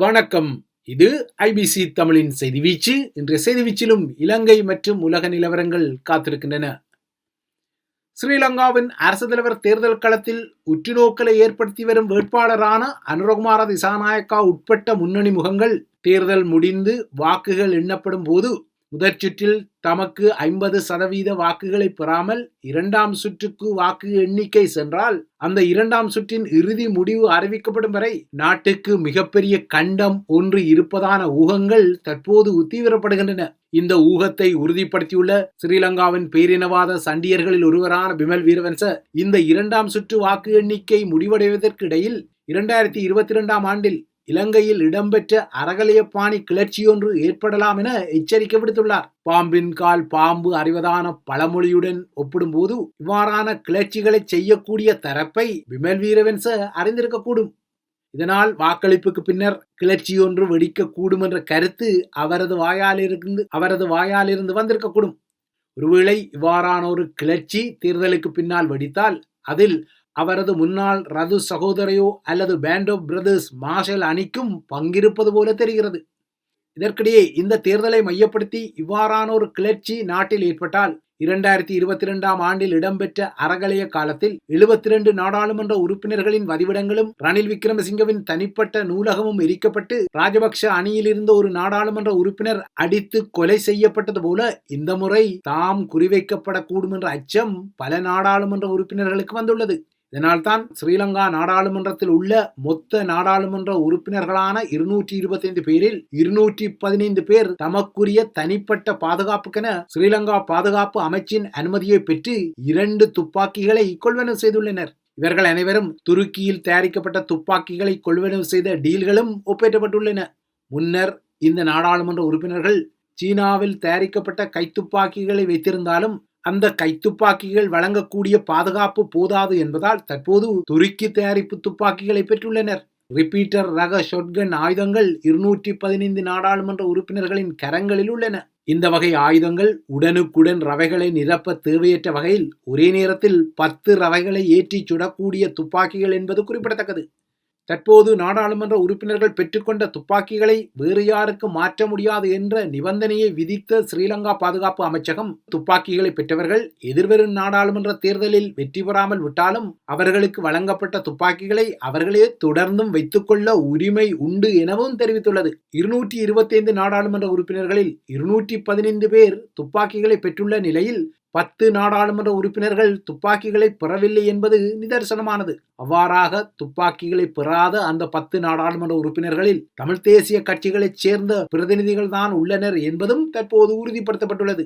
வணக்கம். இது ஐபிசி தமிழின் செய்தி வீச்சு. இன்றைய செய்தி வீச்சிலும் இலங்கை மற்றும் உலக நிலவரங்கள் காத்திருக்கின்றன. ஸ்ரீலங்காவின் அரசு தலைவர் தேர்தல் களத்தில் உற்றுநோக்கலை ஏற்படுத்தி வரும் வேட்பாளரான அனுரகுமார திசாநாயக்கா உட்பட்ட முன்னணி முகங்கள் தேர்தல் முடிந்து வாக்குகள் எண்ணப்படும் போது முதற் சுற்றில் தமக்கு ஐம்பது சதவீத வாக்குகளை பெறாமல் இரண்டாம் சுற்றுக்கு வாக்கு எண்ணிக்கை சென்றால் அந்த இரண்டாம் சுற்றின் இறுதி முடிவு அறிவிக்கப்படும் வரை நாட்டுக்கு மிகப்பெரிய கண்டம் ஒன்று இருப்பதான ஊகங்கள் தற்போது உத்தீவிரப்படுகின்றன. இந்த ஊகத்தை உறுதிப்படுத்தியுள்ள ஸ்ரீலங்காவின் பேரினவாத சண்டியர்களில் ஒருவரான பிமல் வீரவன்ச இந்த இரண்டாம் சுற்று வாக்கு எண்ணிக்கை முடிவடைவதற்கு இடையில் இரண்டாயிரத்தி இருபத்தி இரண்டாம் ஆண்டில் இலங்கையில் இடம்பெற்ற அறகலையப்பாணி கிளர்ச்சியொன்று ஏற்படலாம் என எச்சரிக்கை விடுத்துள்ளார் பாம்பின் கால் பாம்பு அறிவதான பழமொழியுடன் ஒப்பிடும்போது இவ்வாறான கிளர்ச்சிகளை செய்யக்கூடிய தரப்பை விமல் வீரவன்ச அறிந்திருக்கக்கூடும். இதனால் வாக்களிப்புக்கு பின்னர் கிளர்ச்சியொன்று வெடிக்கக்கூடும் என்ற கருத்து அவரது வாயாலிருந்து அவரது வாயாலிருந்து வந்திருக்கக்கூடும். ஒருவேளை இவ்வாறான ஒரு கிளர்ச்சி தேர்தலுக்கு பின்னால் வெடித்தால் அதில் அவரது முன்னாள் ரது சகோதரையோ அல்லது பேண்ட் ஆஃப் பிரதர்ஸ் மார்ஷல் அணிக்கும் பங்கிருப்பது போல தெரிகிறது. இதற்கிடையே இந்த தேர்தலை மையப்படுத்தி இவ்வாறான ஒரு கிளர்ச்சி நாட்டில் ஏற்பட்டால் இரண்டாயிரத்தி இருபத்தி இரண்டாம் ஆண்டில் இடம்பெற்ற அறகலைய காலத்தில் எழுபத்தி இரண்டு நாடாளுமன்ற உறுப்பினர்களின் வதிவிடங்களும் ரணில் விக்ரமசிங்கவின் தனிப்பட்ட நூலகமும் எரிக்கப்பட்டு ராஜபக்ஷ அணியில் இருந்த ஒரு நாடாளுமன்ற உறுப்பினர் அடித்து கொலை செய்யப்பட்டது போல இந்த முறை தாம் குறிவைக்கப்படக்கூடும் என்ற அச்சம் பல நாடாளுமன்ற உறுப்பினர்களுக்கு வந்துள்ளது. இதனால்தான் ஸ்ரீலங்கா நாடாளுமன்றத்தில் உள்ள மொத்த நாடாளுமன்ற உறுப்பினர்களான இருநூற்றி இருபத்தைந்து பேரில் இருநூற்றி பதினைந்து பேர் தமக்குரிய தனிப்பட்ட பாதுகாப்புக்கென ஸ்ரீலங்கா பாதுகாப்பு அமைச்சின் அனுமதியை பெற்று இரண்டு துப்பாக்கிகளை கொள்வனவு செய்துள்ளனர். இவர்கள் அனைவரும் துருக்கியில் தயாரிக்கப்பட்ட துப்பாக்கிகளை கொள்வனவு செய்த டீல்களும் ஒப்பேற்றப்பட்டுள்ளன. முன்னர் இந்த நாடாளுமன்ற உறுப்பினர்கள் சீனாவில் தயாரிக்கப்பட்ட கைத்துப்பாக்கிகளை வைத்திருந்தாலும் அந்த கைத்துப்பாக்கிகள் வழங்கக்கூடிய பாதுகாப்பு போதாது என்பதால் தற்போது துருக்கி தயாரிப்பு துப்பாக்கிகளை பெற்றுள்ளனர். ரிப்பீட்டர் ரக ஷொட்கன் ஆயுதங்கள் இருநூற்றி பதினைந்து நாடாளுமன்ற உறுப்பினர்களின் கரங்களில் உள்ளன. இந்த வகை ஆயுதங்கள் உடனுக்குடன் ரவைகளை நிரப்ப தேவையற்ற வகையில் ஒரே நேரத்தில் பத்து ரவைகளை ஏற்றி சுடக்கூடிய துப்பாக்கிகள் என்பது குறிப்பிடத்தக்கது. தற்போது நாடாளுமன்ற உறுப்பினர்கள் பெற்றுக்கொண்ட துப்பாக்கிகளை வேறு யாருக்கு மாற்ற முடியாது என்ற நிபந்தனையை விதித்த ஸ்ரீலங்கா பாதுகாப்பு அமைச்சகம் துப்பாக்கிகளை பெற்றவர்கள் எதிர்வரும் நாடாளுமன்ற தேர்தலில் வெற்றி பெறாமல் விட்டாலும் அவர்களுக்கு வழங்கப்பட்ட துப்பாக்கிகளை அவர்களே தொடர்ந்தும் வைத்துக்கொள்ள உரிமை உண்டு எனவும் தெரிவித்துள்ளது. இருநூற்றி இருபத்தி ஐந்து நாடாளுமன்ற உறுப்பினர்களில் இருநூற்றி பதினைந்து பேர் துப்பாக்கிகளை பெற்றுள்ள நிலையில் பத்து நாடாளுமன்ற உறுப்பினர்கள் துப்பாக்கிகளை பெறவில்லை என்பது நிதர்சனமானது. அவ்வாறாக துப்பாக்கிகளை பெறாத அந்த பத்து நாடாளுமன்ற உறுப்பினர்களில் தமிழ் தேசிய கட்சிகளைச் சேர்ந்த பிரதிநிதிகள் தான் உள்ளனர் என்பதும் தற்போது உறுதிப்படுத்தப்பட்டுள்ளது.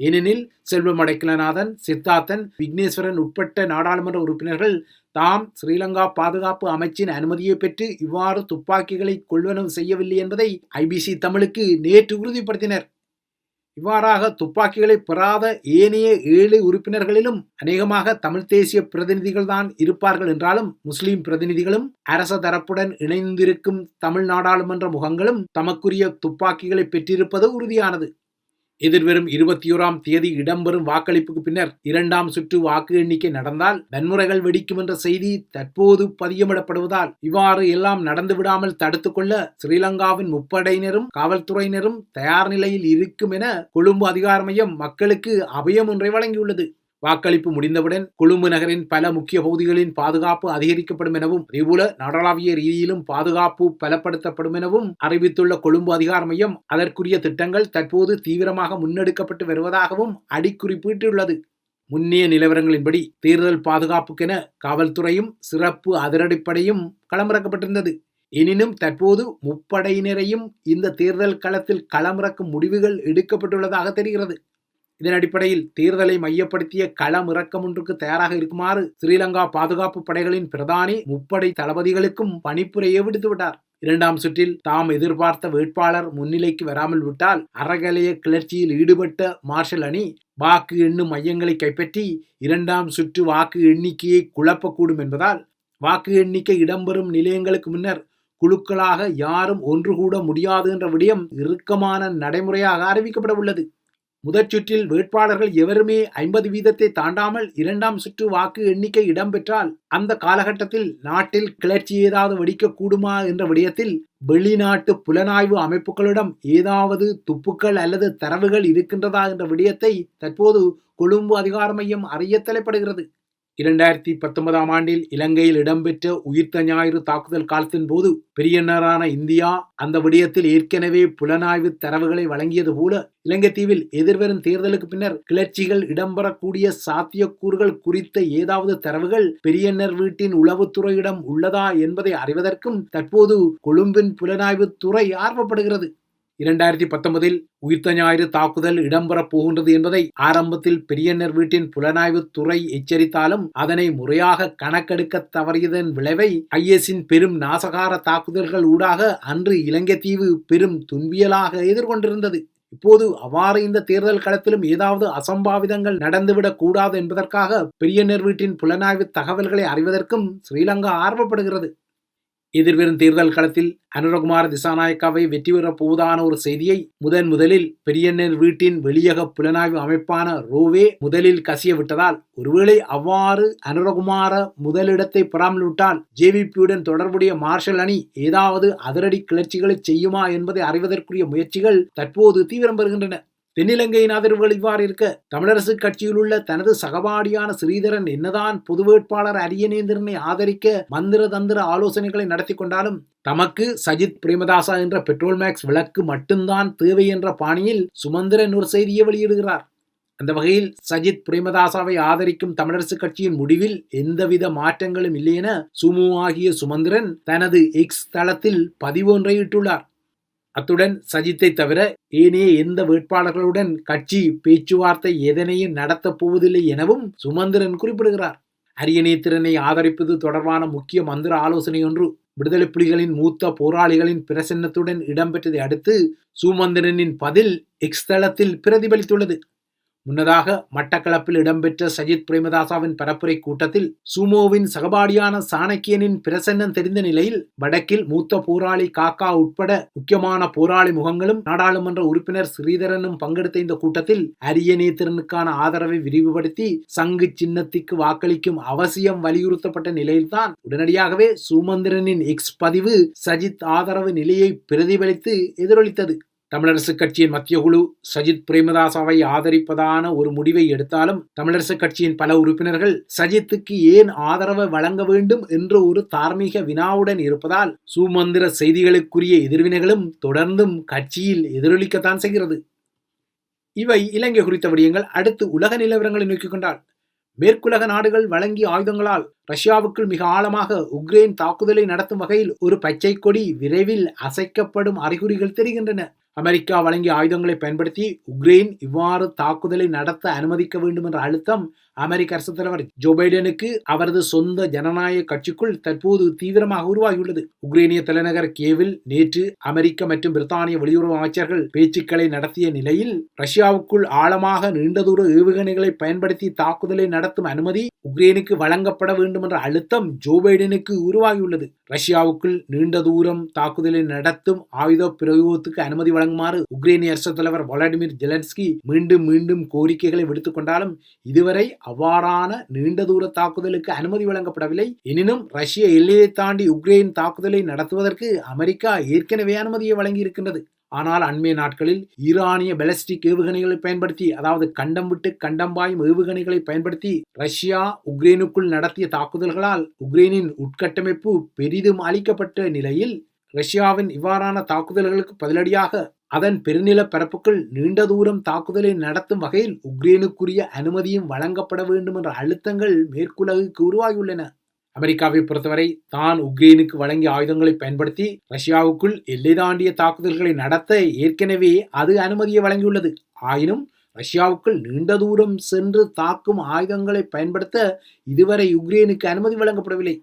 ஏனெனில் செல்வம் அடைக்கலநாதன் சித்தார்த்தன் விக்னேஸ்வரன் உட்பட்ட நாடாளுமன்ற உறுப்பினர்கள் தாம் ஸ்ரீலங்கா பாதுகாப்பு அமைச்சின் அனுமதியை பெற்று இவ்வாறு துப்பாக்கிகளை கொள்வனவு செய்யவில்லை என்பதை ஐபிசி தமிழுக்கு நேற்று உறுதிப்படுத்தினர். இவ்வாறாக துப்பாக்கிகளை பெறாத ஏனைய ஏழு உறுப்பினர்களிலும் அநேகமாக தமிழ் தேசிய பிரதிநிதிகள் தான் இருப்பார்கள் என்றாலும் முஸ்லிம் பிரதிநிதிகளும் அரச தரப்புடன் இணைந்திருக்கும் தமிழ் நாடாளுமன்ற முகங்களும் தமக்குரிய துப்பாக்கிகளை பெற்றிருப்பது உறுதியானது. எதிர்வரும் இருபத்தி ஓராம் தேதி இடம்பெறும் வாக்களிப்புக்கு பின்னர் இரண்டாம் சுற்று வாக்கு எண்ணிக்கை நடந்தால் வன்முறைகள் வெடிக்கும் என்ற செய்தி தற்போது பதியமிடப்படுவதால் இவ்வாறு எல்லாம் நடந்து விடாமல் தடுத்துக்கொள்ள ஸ்ரீலங்காவின் முப்படையினரும் காவல்துறையினரும் தயார் நிலையில் இருக்கும் என கொழும்பு அதிகார மையம் மக்களுக்கு அபயம் ஒன்றை வழங்கியுள்ளது. வாக்களிப்பு முடிந்தவுடன் கொழும்பு நகரின் பல முக்கிய பகுதிகளின் பாதுகாப்பு அதிகரிக்கப்படும் எனவும் அதேபோல நாடளாவிய ரீதியிலும் பாதுகாப்பு பலப்படுத்தப்படும் எனவும் அறிவித்துள்ள கொழும்பு அதிகார மையம் அதற்குரிய திட்டங்கள் தற்போது தீவிரமாக முன்னெடுக்கப்பட்டு வருவதாகவும் அடிக்குறிப்பிட்டுள்ளது. முன்னைய நிலவரங்களின்படி தேர்தல் பாதுகாப்புக்கென காவல்துறையும் சிறப்பு அதிரடிப்படையும் களமிறக்கப்பட்டிருந்தது. எனினும் தற்போது முப்படையினரையும் இந்த தேர்தல் களத்தில் களமிறக்கும் முடிவுகள் எடுக்கப்பட்டுள்ளதாக தெரிகிறது. இதன் அடிப்படையில் தேர்தலை மையப்படுத்திய களம் இறக்கம் ஒன்றுக்கு தயாராக இருக்குமாறு ஸ்ரீலங்கா பாதுகாப்பு படைகளின் பிரதானி முப்படை தளபதிகளுக்கும் பணிப்புரையை விடுத்துவிட்டார் இரண்டாம் சுற்றில் தாம் எதிர்பார்த்த வேட்பாளர் முன்னிலைக்கு வராமல் விட்டால் அறகலைய கிளர்ச்சியில் ஈடுபட்ட மார்ஷல் அணி வாக்கு எண்ணும் மையங்களை கைப்பற்றி இரண்டாம் சுற்று வாக்கு எண்ணிக்கையை குழப்பக்கூடும் என்பதால் வாக்கு எண்ணிக்கை இடம்பெறும் நிலையங்களுக்கு முன்னர் குழுக்களாக யாரும் ஒன்று கூட முடியாது என்ற விடயம் இறுக்கமான நடைமுறையாக அறிவிக்கப்பட உள்ளது. முதற் சுற்றில் வேட்பாளர்கள் எவருமே ஐம்பது வீதத்தை தாண்டாமல் இரண்டாம் சுற்று வாக்கு எண்ணிக்கை இடம்பெற்றால் அந்த காலகட்டத்தில் நாட்டில் கிளர்ச்சி ஏதாவது வெடிக்க கூடுமா என்ற விடயத்தில் வெளிநாட்டு புலனாய்வு அமைப்புகளிடம் ஏதாவது துப்புக்கள் அல்லது தரவுகள் இருக்கின்றதா என்ற விடயத்தை தற்போது கொழும்பு அதிகார மையம் அறிய தலைப்படுகிறது. இரண்டாயிரத்தி பத்தொன்பதாம் ஆண்டில் இலங்கையில் இடம்பெற்ற உயிர்த்த ஞாயிறு தாக்குதல் காலத்தின் போது பெரியனரான இந்தியா அந்த விடயத்தில் ஏற்கனவே புலனாய்வு தரவுகளை வழங்கியது போல இலங்கை தீவில் எதிர்வரும் தேர்தலுக்கு பின்னர் கிளர்ச்சிகள் இடம்பெறக்கூடிய சாத்தியக்கூறுகள் குறித்த ஏதாவது தரவுகள் பெரியனர் வீட்டின் உளவுத்துறையிடம் உள்ளதா என்பதை அறிவதற்கும் தற்போது கொழும்பின் புலனாய்வு துறை ஆர்வப்படுகிறது. இரண்டாயிரத்தி பத்தொன்பதில் உயிர்த்த ஞாயிறு தாக்குதல் இடம்பெறப் போகின்றது என்பதை ஆரம்பத்தில் பெரியனர் வீட்டின் புலனாய்வு துறை எச்சரித்தாலும் அதனை முறையாக கணக்கெடுக்க தவறியதன் விளைவை ஐஎஸின் பெரும் நாசகார தாக்குதல்கள் ஊடாக அன்று இலங்கை தீவு பெரும் துன்பியலாக எதிர்கொண்டிருந்தது. இப்போது அவ்வாறு இந்த தேர்தல் களத்திலும் ஏதாவது அசம்பாவிதங்கள் நடந்துவிடக் கூடாது என்பதற்காக பெரியனர் வீட்டின் புலனாய்வு தகவல்களை அறிவதற்கும் ஸ்ரீலங்கா ஆர்வப்படுகிறது. எதிர்வரும் தேர்தல் களத்தில் அனுரகுமார் திசாநாயக்காவை வெற்றி பெறப் போவதான ஒரு செய்தியை முதன் முதலில் பெரியண்ணர் வீட்டின் வெளியக புலனாய்வு அமைப்பான ரோவே முதலில் கசிய விட்டதால் ஒருவேளை அவ்வாறு அனுரகுமார முதலிடத்தை பெறாமல் விட்டால் ஜேவிபியுடன் தொடர்புடைய மார்ஷல் அணி ஏதாவது அதிரடி கிளர்ச்சிகளை செய்யுமா என்பதை அறிவதற்குரிய முயற்சிகள் தற்போது தீவிரம் பெறுகின்றன. தென்னிலங்கையின் அதிர்வுகள் இவ்வாறு இருக்க தமிழரசு கட்சியில் உள்ள தனது சகபாடியான ஸ்ரீதரன் என்னதான் பொது வேட்பாளர் அரியநேந்திரனை ஆதரிக்க மந்திர தந்திர ஆலோசனைகளை நடத்தி கொண்டாலும் தமக்கு சஜித் பிரேமதாசா என்ற பெட்ரோல் மேக்ஸ் விளக்கு மட்டும்தான் தேவை என்ற பாணியில் சுமந்திரன் ஒரு செய்தியை வெளியிடுகிறார். அந்த வகையில் சஜித் பிரேமதாசாவை ஆதரிக்கும் தமிழரசு கட்சியின் முடிவில் எந்தவித மாற்றங்களும் இல்லையென சுமு ஆகிய சுமந்திரன் தனது எக்ஸ் தளத்தில் பதிவொன்றை இட்டுள்ளார். அத்துடன் சஜித்தை தவிர ஏனைய எந்த வேட்பாளர்களுடன் கட்சி பேச்சுவார்த்தை எதனையும் நடத்தப் போவதில்லை எனவும் சுமந்திரன் குறிப்பிடுகிறார். அரியநேத்திரனை ஆதரிப்பது தொடர்பான முக்கிய மந்திர ஆலோசனை ஒன்று. விடுதலை புலிகளின் மூத்த போராளிகளின் பிரசன்னத்துடன் இடம்பெற்றதை அடுத்து சுமந்திரனின் பதில் எக்ஸ் தளத்தில் பிரதிபலித்துள்ளது. முன்னதாக மட்டக்களப்பில் இடம்பெற்ற சஜித் பிரேமதாசாவின் பரப்புரை கூட்டத்தில் சுமோவின் சகபாடியான சாணக்கியனின் பிரசன்னம் தெரிந்த நிலையில் வடக்கில் மூத்த போராளி காக்கா உட்பட முக்கியமான போராளி முகங்களும் நாடாளுமன்ற உறுப்பினர் ஸ்ரீதரனும் பங்கெடுத்த இந்த கூட்டத்தில் அரியநேத்திரனுக்கான ஆதரவை விரிவுபடுத்தி சங்கு சின்னத்திற்கு வாக்களிக்கும் அவசியம் வலியுறுத்தப்பட்ட நிலையில்தான் உடனடியாகவே சுமந்திரனின் எக்ஸ் பதிவு சஜித் ஆதரவு நிலையை பிரதிபலித்து எதிரொலித்தது. தமிழரசுக் கட்சியின் மத்திய குழு சஜித் பிரேமதாசாவை ஆதரிப்பதான ஒரு முடிவை எடுத்தாலும் தமிழரசு கட்சியின் பல உறுப்பினர்கள் சஜித்துக்கு ஏன் ஆதரவை வழங்க வேண்டும் என்ற ஒரு தார்மீக வினாவுடன் இருப்பதால் சுமந்திர செய்திகளுக்குரிய எதிர்வினைகளும் தொடர்ந்தும் கட்சியில் எதிரொலிக்கத்தான் செய்கிறது. இவை இலங்கை குறித்த விடயங்கள். அடுத்து உலக நிலவரங்களை நோக்கிக் கொண்டால் மேற்குலக நாடுகள் வழங்கிய ஆயுதங்களால் ரஷ்யாவுக்குள் மிக ஆழமாக உக்ரைன் தாக்குதலை நடத்தும் வகையில் ஒரு பச்சை கொடி விரைவில் அசைக்கப்படும் அறிகுறிகள் தெரிகின்றன. அமெரிக்கா வழங்கிய ஆயுதங்களை பயன்படுத்தி உக்ரைன் இவ்வாறு தாக்குதலை நடத்த அனுமதிக்க வேண்டும் என்ற அழுத்தம் அமெரிக்க அரசு தலைவர் ஜோ பைடனுக்கு அவரது சொந்த ஜனநாயக கட்சிக்குள் தற்போது தீவிரமாக உருவாகியுள்ளது. உக்ரைனிய தலைநகர் கேவில் நேற்று அமெரிக்க மற்றும் பிரித்தானிய வெளியுறவு அமைச்சர்கள் பேச்சுக்களை நடத்திய நிலையில் ரஷ்யாவுக்குள் ஆழமாக நீண்ட தூர ஏவுகணைகளை பயன்படுத்தி தாக்குதலை நடத்தும் அனுமதி உக்ரைனுக்கு வழங்கப்பட வேண்டும் என்ற அழுத்தம் ஜோ பைடனுக்கு உருவாகியுள்ளது. ரஷ்யாவுக்குள் நீண்ட தூரம் தாக்குதலை நடத்தும் ஆயுத பிரயோகத்துக்கு அனுமதி வழங்குமாறு உக்ரைனிய அரசு தலைவர் வளாடிமிர் ஜெலன்ஸ்கி மீண்டும் மீண்டும் கோரிக்கைகளை விடுத்துக் கொண்டாலும் இதுவரை அவ்வாறான நீண்ட தூர தாக்குதலுக்கு அனுமதி வழங்கப்படவில்லை. எனினும் ரஷ்ய எல்லையை தாண்டி உக்ரைன் தாக்குதலை நடத்துவதற்கு அமெரிக்கா ஏற்கனவே அனுமதியை வழங்கியிருக்கின்றது. ஆனால் அண்மைய நாட்களில் ஈரானிய பெலஸ்டிக் ஏவுகணைகளை பயன்படுத்தி அதாவது கண்டம் விட்டு கண்டம் பாயும் ஏவுகணைகளை பயன்படுத்தி ரஷ்யா உக்ரைனுக்குள் நடத்திய தாக்குதல்களால் உக்ரைனின் உட்கட்டமைப்பு பெரிதும் அளிக்கப்பட்ட நிலையில் ரஷ்யாவின் இவ்வாறான தாக்குதல்களுக்கு பதிலடியாக அதன் பெருநில பரப்புக்குள் நீண்ட தூரம் தாக்குதலை நடத்தும் வகையில் உக்ரைனுக்குரிய அனுமதியும் வழங்கப்பட வேண்டும் என்ற அழுத்தங்கள் மேற்குலகுக்கு உருவாகியுள்ளன. அமெரிக்காவை பொறுத்தவரை தான் உக்ரைனுக்கு வழங்கிய ஆயுதங்களை பயன்படுத்தி ரஷ்யாவுக்குள் எல்லை தாண்டிய தாக்குதல்களை நடத்த ஏற்கனவே அது அனுமதியை வழங்கியுள்ளது. ஆயினும் ரஷ்யாவுக்குள் நீண்ட தூரம் சென்று தாக்கும் ஆயுதங்களை பயன்படுத்த இதுவரை உக்ரைனுக்கு அனுமதி வழங்கப்படவில்லை.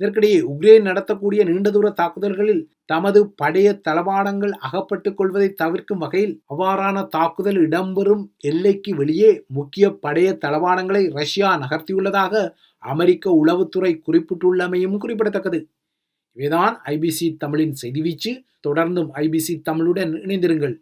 இதற்கிடையே உக்ரைன் நடத்தக்கூடிய நீண்ட தூர தாக்குதல்களில் தமது படைய தளவாடங்கள் அகப்பட்டுக் கொள்வதை தவிர்க்கும் வகையில் அவ்வாறான தாக்குதல் இடம்பெறும் எல்லைக்கு வெளியே முக்கிய படைய தளவாடங்களை ரஷ்யா நகர்த்தியுள்ளதாக அமெரிக்க உளவுத்துறை குறிப்பிட்டுள்ளமையும் குறிப்பிடத்தக்கது. இவைதான் ஐபிசி தமிழின் செய்திவீச்சு தொடர்ந்தும் ஐபிசி தமிழுடன் இணைந்திருங்கள்.